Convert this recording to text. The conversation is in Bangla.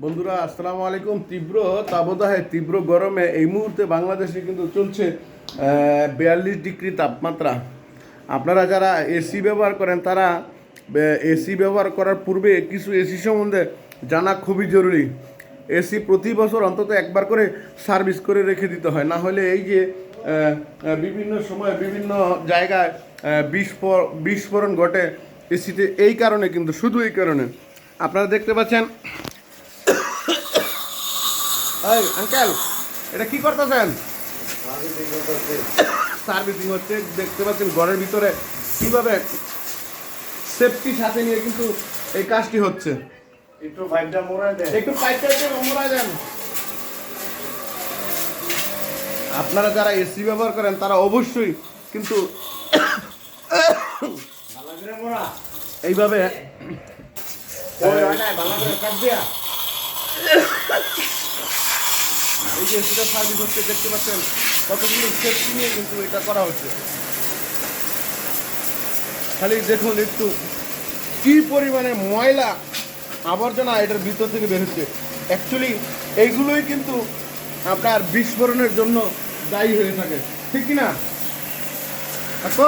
বন্ধুরা আসসালামু আলাইকুম। তীব্র তাপদাহে তীব্র গরমে এই মুহূর্তে বাংলাদেশে কিন্তু চলছে বিয়াল্লিশ ডিগ্রি তাপমাত্রা। আপনারা যারা এসি ব্যবহার করেন তারা এসি ব্যবহার করার পূর্বে কিছু এসি সম্বন্ধে জানা খুবই জরুরি। এসি প্রতি বছর অন্তত একবার করে সার্ভিস করে রেখে দিতে হয়। না হলে এই যে বিভিন্ন সময় বিভিন্ন জায়গায় আহ, বিস্ফোরণ ঘটে এসিতে। এই কারণে কিন্তু শুধু এই কারণে। আপনারা দেখতে পাচ্ছেন এই আঙ্কেল এটা কি করতেছেন? সার্ভিসিং হচ্ছে দেখতে পাচ্ছেন ঘরের ভিতরে কীভাবে সেফটি সাথে নিয়ে কিন্তু এই কাজটি হচ্ছে। একটু ফাইভটা মোড়ায় দেয় একটু পাইপটা একটু মোড়া দেন। আপনারা যারা এসি ব্যবহার করেন তারা অবশ্যই কিন্তু এইভাবে ওই হয় না ভালো করে কাট দিয়া এই যে এসিটা সার্ভিস হচ্ছে, দেখতে পাচ্ছেন কতগুলো সেফটি নিয়ে কিন্তু এটা করা হচ্ছে। খালি দেখুন একটু, কি পরিমাণে ময়লা আবর্জনা এটার ভিতর থেকে বেরোচ্ছে অ্যাকচুয়ালি এইগুলোই কিন্তু আপনার বিস্ফোরণের জন্য দায়ী হয়ে থাকে। ঠিক কি না? দেখো